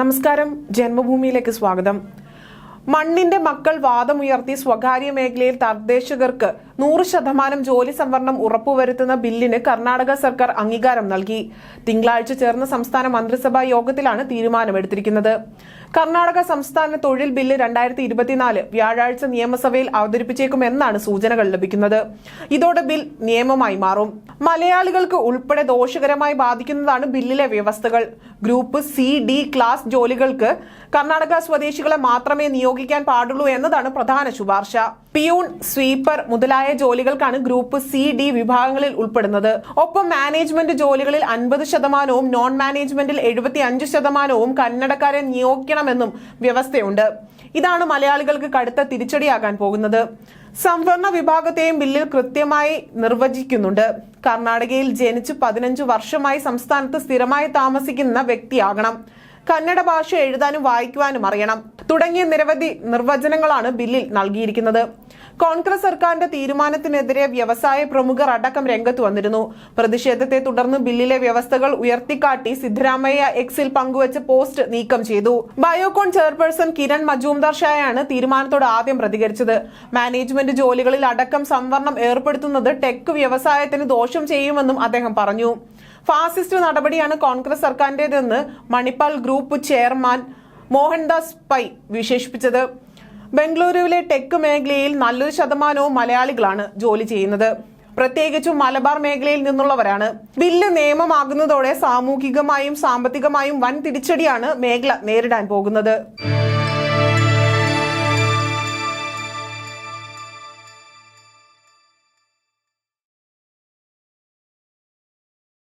നമസ്കാരം. ജന്മഭൂമിയിലേക്ക് സ്വാഗതം. മണ്ണിന്റെ മക്കൾ വാദമുയർത്തി സ്വകാര്യ മേഖലയിൽ തദ്ദേശകർക്ക് നൂറ് ശതമാനം ജോലി സംവരണം ഉറപ്പുവരുത്തുന്ന ബില്ലിന് കർണാടക സർക്കാർ അംഗീകാരം നൽകി. തിങ്കളാഴ്ച ചേർന്ന സംസ്ഥാന മന്ത്രിസഭാ യോഗത്തിലാണ് തീരുമാനമെടുത്തിരിക്കുന്നത്. കർണാടക സംസ്ഥാന തൊഴിൽ ബില്ല് രണ്ടായിരത്തി ഇരുപത്തിനാല് വ്യാഴാഴ്ച നിയമസഭയിൽ അവതരിപ്പിച്ചേക്കുമെന്നാണ് സൂചനകൾ ലഭിക്കുന്നത്. ഇതോടെ ബിൽ നിയമമായി മാറും. മലയാളികൾക്ക് ഉൾപ്പെടെ ദോഷകരമായി ബാധിക്കുന്നതാണ് ബില്ലിലെ വ്യവസ്ഥകൾ. ഗ്രൂപ്പ് സി ഡി ക്ലാസ് ജോലികൾക്ക് കർണാടക സ്വദേശികളെ മാത്രമേ നിയോഗിക്കാൻ പാടുള്ളൂ എന്നതാണ് പ്രധാന ശുപാർശ. പിയൂൺ സ്വീപ്പർ മുതലായ ജോലികൾക്കാണ് ഗ്രൂപ്പ് സി ഡി വിഭാഗങ്ങളിൽ ഉൾപ്പെടുന്നത്. ഒപ്പം മാനേജ്മെന്റ് ജോലികളിൽ അൻപത് ശതമാനവും നോൺ മാനേജ്മെന്റിൽ എഴുപത്തി അഞ്ച് ശതമാനവും കന്നഡക്കാരെ നിയോഗിക്കണമെന്നും വ്യവസ്ഥയുണ്ട്. ഇതാണ് മലയാളികൾക്ക് കടുത്ത തിരിച്ചടിയാകാൻ പോകുന്നത്. സംവരണ വിഭാഗത്തെയും ബില്ലിൽ കൃത്യമായി നിർവചിക്കുന്നുണ്ട്. കർണാടകയിൽ ജനിച്ച് പതിനഞ്ച് വർഷമായി സംസ്ഥാനത്ത് സ്ഥിരമായി താമസിക്കുന്ന വ്യക്തിയാകണം. കന്നഡ ഭാഷ എഴുതാനും വായിക്കുവാനും അറിയണം. തുടങ്ങിയ നിരവധി നിർവചനങ്ങളാണ് ബില്ലിൽ നൽകിയിരിക്കുന്നത്. കോൺഗ്രസ് സർക്കാരിന്റെ തീരുമാനത്തിനെതിരെ വ്യവസായ പ്രമുഖർ അടക്കം രംഗത്ത് വന്നിരുന്നു. പ്രതിഷേധത്തെ തുടർന്ന് ബില്ലിലെ വ്യവസ്ഥകൾ ഉയർത്തിക്കാട്ടി സിദ്ധരാമയ്യ എക്സിൽ പങ്കുവച്ച പോസ്റ്റ് നീക്കം ചെയ്തു. ബയോകോൺ ചെയർപേഴ്സൺ കിരൺ മജൂംദാർ ഷായാണ് തീരുമാനത്തോട് ആദ്യം പ്രതികരിച്ചത്. മാനേജ്മെന്റ് ജോലികളിൽ അടക്കം സംവരണം ഏർപ്പെടുത്തുന്നത് ടെക് വ്യവസായത്തിന് ദോഷം ചെയ്യുമെന്നും അദ്ദേഹം പറഞ്ഞു. ഫാസിസ്റ്റ് നടപടിയാണ് കോൺഗ്രസ് സർക്കാരിന്റേതെന്ന് മണിപ്പാൽ ഗ്രൂപ്പ് ചെയർമാൻ മോഹൻദാസ് പൈ വിശേഷിപ്പിച്ചത്. ബംഗളൂരുവിലെ ടെക് മേഖലയിൽ നല്ലൊരു ശതമാനവും മലയാളികളാണ് ജോലി ചെയ്യുന്നത്. പ്രത്യേകിച്ചും മലബാർ മേഖലയിൽ നിന്നുള്ളവരാണ്. ബില്ല് നിയമമാകുന്നതോടെ സാമൂഹികമായും സാമ്പത്തികമായും വൻ തിരിച്ചടിയാണ് മേഖല നേരിടാൻ പോകുന്നത്.